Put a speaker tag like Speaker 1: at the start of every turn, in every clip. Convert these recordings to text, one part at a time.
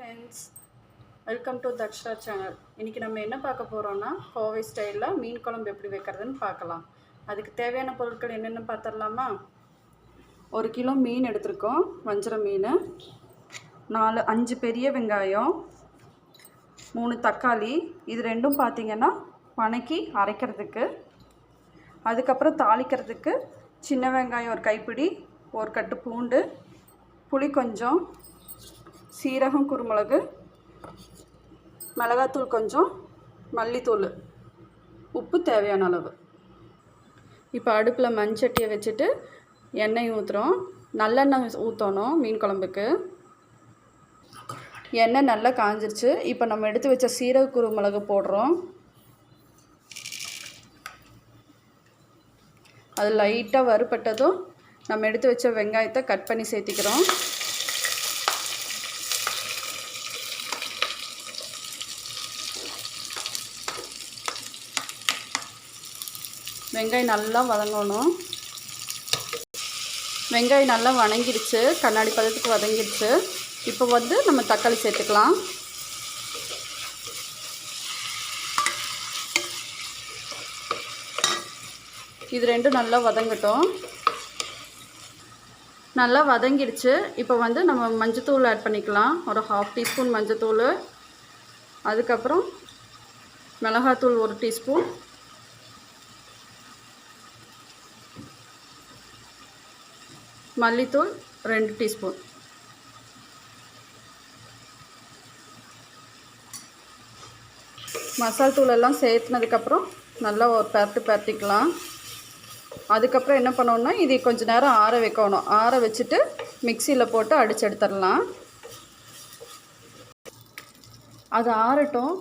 Speaker 1: Friends welcome to Daksha channel இன்றைக்கி நம்ம என்ன பார்க்க போகிறோன்னா கோவை ஸ்டைலில் மீன் குழம்பு எப்படி வைக்கிறதுன்னு பார்க்கலாம். அதுக்கு தேவையான பொருட்கள் என்னென்னு பார்த்துடலாமா? ஒரு கிலோ மீன் எடுத்திருக்கோம் வஞ்சிர மீன். நாலு அஞ்சு பெரிய வெங்காயம். மூணு தக்காளி. இது ரெண்டும் பார்த்திங்கன்னா வணக்கி அரைக்கிறதுக்கு. அதுக்கப்புறம் தாளிக்கிறதுக்கு சின்ன வெங்காயம் ஒரு கைப்பிடி ஒரு கட்டு பூண்டு புளி கொஞ்சம் சீரகம் குருமிளகு மிளகாத்தூள் கொஞ்சம் மல்லித்தூள் உப்பு தேவையான அளவு. இப்போ அடுப்பில் மண்சட்டியை வச்சுட்டு எண்ணெய் ஊற்றுறோம் நல்லெண்ணெய் ஊற்றணும் மீன் குழம்புக்கு. எண்ணெய் நல்லா காஞ்சிருச்சு. இப்போ நம்ம எடுத்து வச்ச சீரக குருமிளகு போடுறோம். அது லைட்டாக வறுபட்டதும் நம்ம எடுத்து வச்ச வெங்காயத்தை கட் பண்ணி சேர்த்திக்கிறோம். வெங்காயம் நல்லா வதங்கணும். வெங்காயம் நல்லா வணங்கிடுச்சு. கண்ணாடி பதத்துக்கு வதங்கிடுச்சு. இப்போ வந்து நம்ம தக்காளி சேர்த்துக்கலாம். இது ரெண்டும் நல்லா வதங்கட்டும். நல்லா வதங்கிடுச்சு. இப்போ வந்து நம்ம மஞ்சத்தூள் ஆட் பண்ணிக்கலாம். ஒரு ஹாஃப் டீஸ்பூன் மஞ்சத்தூள். அதுக்கப்புறம் மிளகாத்தூள் ஒரு டீஸ்பூன் மல்லித்தூள் ரெண்டு டீஸ்பூன். மசால் தூள் எல்லாம் சேர்த்துனதுக்கப்புறம் நல்லா ஒரு பரட்டு பரட்டிக்கலாம். அதுக்கப்புறம் என்ன பண்ணோன்னா இது கொஞ்சம் நேரம் ஆற வைக்கணும். ஆற வச்சுட்டு மிக்சியில் போட்டு அடித்து எடுத்துடலாம். அது ஆறட்டும்.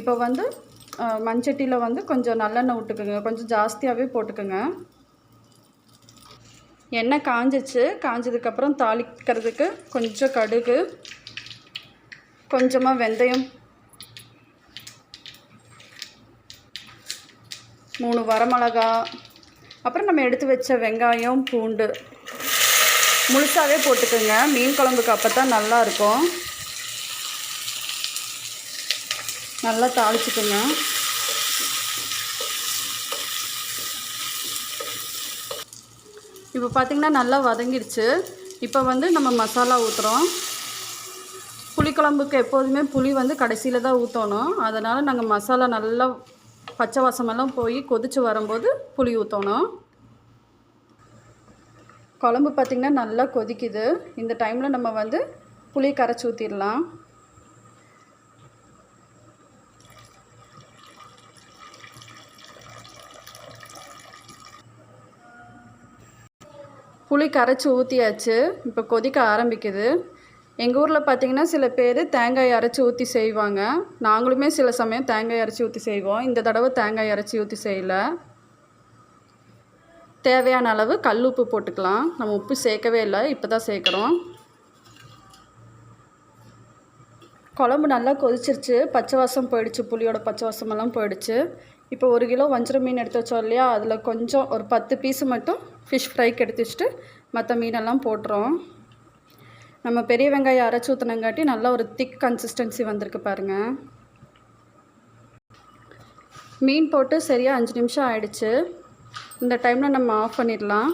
Speaker 1: இப்போ வந்து மண்சட்டியில் வந்து கொஞ்சம் நல்லெண்ணெய் விட்டுக்குங்க. கொஞ்சம் ஜாஸ்தியாகவே போட்டுக்கோங்க. எண்ணெய் காஞ்சிச்சு. காஞ்சதுக்கப்புறம் தாளிக்கிறதுக்கு கொஞ்சம் கடுகு கொஞ்சமாக வெந்தயம். மூணு வரமிளகா. அப்புறம் நம்ம எடுத்து வச்ச வெங்காயம் பூண்டு. முழுசாகவே போட்டுக்கோங்க. மீன் குழம்புக்கு அப்போ தான் நல்லாயிருக்கும் நல்லா தாளிச்சுக்கோங்க. இப்போ பார்த்திங்கன்னா நல்லா வதங்கிடுச்சு. இப்போ வந்து நம்ம மசாலா ஊற்றுறோம் புளிக்குழம்புக்கு எப்போதுமே புளி வந்து கடைசியில் தான் ஊற்றணும் அதனால் நாங்கள் மசாலா நல்லா பச்சை வாசமெல்லாம் போய் கொதித்து வரும்போது புளி ஊற்றணும் குழம்பு பார்த்திங்கன்னா நல்லா கொதிக்குது. இந்த டைமில் நம்ம வந்து புளி கரைச்சி ஊற்றிடலாம் புளி கரைச்சி ஊற்றியாச்சு இப்போ கொதிக்க ஆரம்பிக்குது. எங்கள் ஊரில் பார்த்திங்கன்னா சில பேர் தேங்காய் அரைச்சி ஊற்றி செய்வாங்க. நாங்களுமே சில சமயம் தேங்காய் அரைச்சி ஊற்றி செய்வோம். இந்த தடவை தேங்காய் அரைச்சி ஊற்றி செய்யலை. தேவையான அளவு கல் உப்பு போட்டுக்கலாம். நம்ம உப்பு சேர்க்கவே இல்லை. இப்போ தான் சேர்க்குறோம். குழம்பு நல்லா கொதிச்சிருச்சு. பச்சை வாசம் போயிடுச்சு. புளியோட பச்சை வாசமெல்லாம் போயிடுச்சு. இப்போ ஒரு கிலோ வஞ்சிர மீன் எடுத்து வச்சோம் இல்லையா? அதில் கொஞ்சம் ஒரு பத்து பீஸு மட்டும் ஃபிஷ் ஃப்ரைக்கு எடுத்து வச்சுட்டு மற்ற மீனெல்லாம் போட்டுறோம். நம்ம பெரிய வெங்காயம் அரைச்சி ஊற்றினங்காட்டி நல்லா ஒரு திக் கன்சிஸ்டன்சி வந்திருக்கு பாருங்கள் மீன் போட்டு சரியாக அஞ்சு நிமிஷம் ஆயிடுச்சு. இந்த டைமில் நம்ம ஆஃப் பண்ணிடலாம்.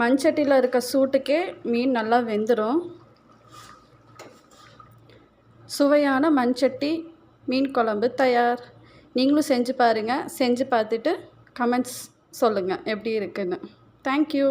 Speaker 1: மண்சட்டியில் இருக்க சூட்டுக்கே மீன் நல்லா வெந்துடும் சுவையான மண்சட்டி மீன் குழம்பு தயார். நீங்களும் செஞ்சு பாருங்கள் செஞ்சு பார்த்துட்டு கமெண்ட்ஸ் சொல்லுங்கள் எப்படி இருக்குன்னு. தேங்க்யூ